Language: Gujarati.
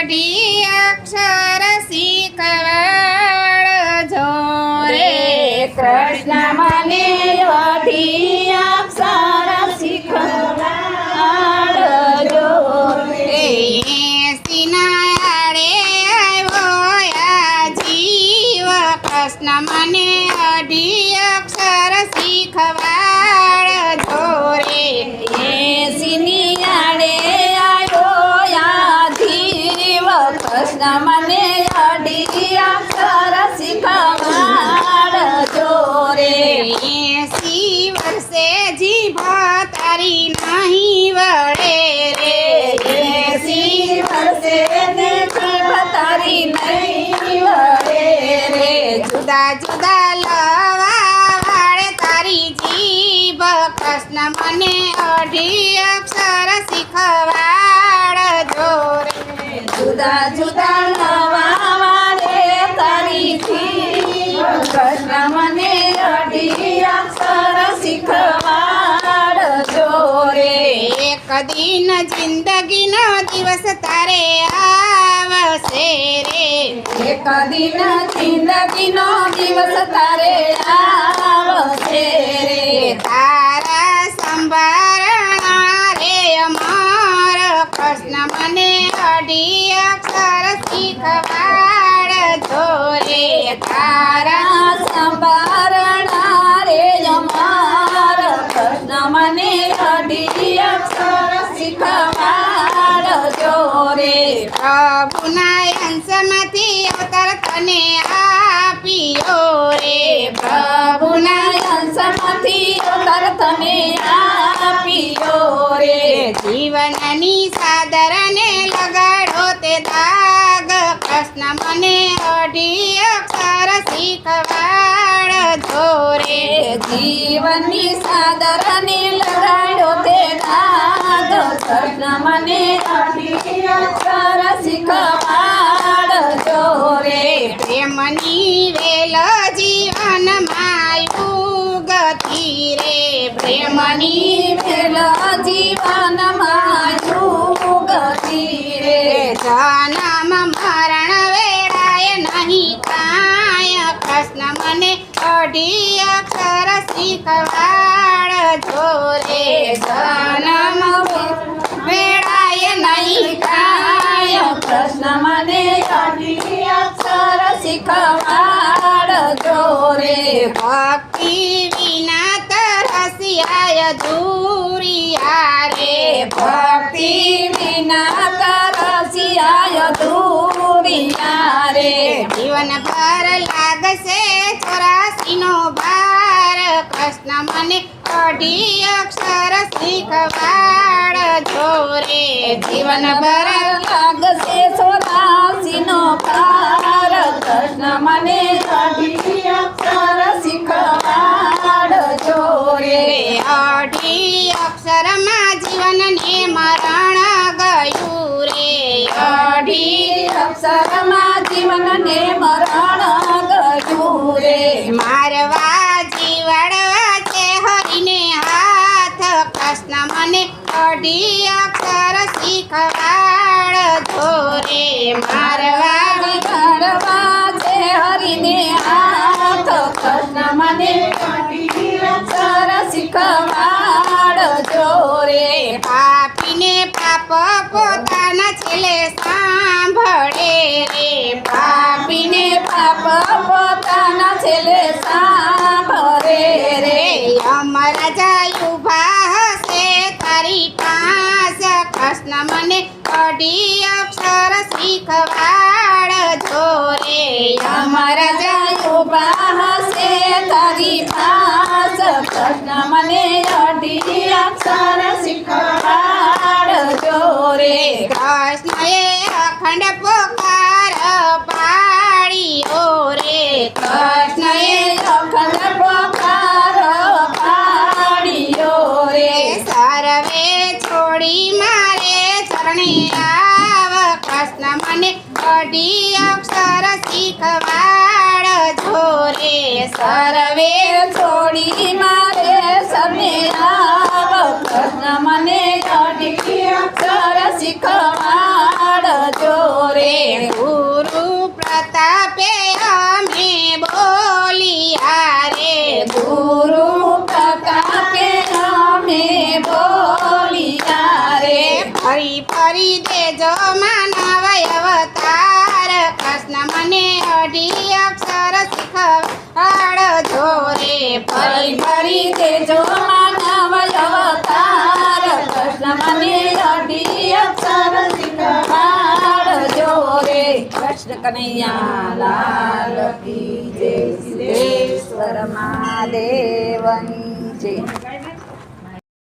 અઢી અક્ષર શીખવાડજો રે કૃષ્ણ મને અઢી અક્ષર સિનાડે આવ્યો જીવ, કૃષ્ણ મને અઢી અક્ષર શીખવાડ રે. એસીની કૃષ્ણ મને અઢી અક્ષર શીખવાડજો રે એસી વર્ષે જીભ તારી નહીં વળે રે એસી વર્ષે ને જીભ તારી નહીં વળે રે જુદા જુદા લવા વાળે તારી જીભ કૃષ્ણ મને અઢી જુદા જુદા નવા વાળે તારી જીભ કૃષ્ણ મને અઢી અક્ષર શીખવાડજો રે. એક દિન જિંદગીનો દિવસ તારે આવશે રે. એક દિન જિંદગીનો દિવસ તારે આવશે રે. તારા શીખવાડજો રે પ્રભુના અંશમાંથી અવતાર તને આપ્યો રે. પ્રભુના અંશમાંથી અવતાર તમે આપ્યો રે. જીવનની સાદરને લગાડો તે દાગ કૃષ્ણ મને અઢી અક્ષર શીખવાડજો રે જીવનની સાદરને લગાડ્યો તે નાદ. કૃષ્ણ મને અઢી શીખવાડ જો રે. પ્રેમની વેલજીવન માયુ ગતિ રે. પ્રેમની રેલ જીવન જીવનમાં ગતિ રે. જન્મ મરણ વેળાએ નહીં કાય કૃષ્ણ મને અઢી શીખવાડજો રે જનમ વેળાએ નહીં કાય પ્રશ્ન મને અઢી અક્ષર શીખવાડજો રે ભક્તિ વિના તરસિયાય દૂરિયા રે ભક્તિ વિના તરસિયાય દૂરિયા રે જીવન પર લાગશે ચોરાસીનો ભાર. કૃષ્ણ મને અઢી અક્ષર શીખવાડજો રે જીવન ભર લાગશે સોરાસીનો પાર કૃષ્ણ મને અઢી અક્ષર શીખવાડજો રે. રે અઢી અક્ષરમાં જીવનને મરણ ગયું રે. અઢી અક્ષરમાં જીવનને મરણ ગયું રે મારવા જીવાડવા છે હરીને હાથ કૃષ્ણ મને અઢી અક્ષર શીખવાડજો ધોરે મારવા વિગડવા છે હરીને હાથ કૃષ્ણ મને સરસ અક્ષર શીખવાડજો રે પાપીને પાપ પોતાના છેલે સાંભળે રે. પાપીને પાપ પોતાના છેલે સાંભળે તારી પાસ કૃષ્ણ મને અઢી અક્ષર શીખવાડજો રે કૃષ્ણએ અખંડ પોકાર પાડ્યો રે કૃષ્ણએ અખંડ પોકાર પાડ્યો રે સર્વે છોડી મારે ચરણે આવ. કૃષ્ણ મને અઢી અક્ષર શીખવાડજો રે સરવે છોડી મારે સમેરા કૃષ્ણ મને ઘડી અક્ષર શીખવાડજો રે ગુરુ પ્રતાપે અમે બોલિયા રે ગુરુ પ્રતાપે અમે બોલિયા રે ફરી ફરી દેજો મા શીખવાડજો રે ફરી ફરી દેજો માનવ અવતાર કૃષ્ણ મને અઢી અક્ષર શીખવાડજો રે કૃષ્ણ કનૈયા લાલ કી જય સિદ્ધેશ્વર મહાદેવની જય.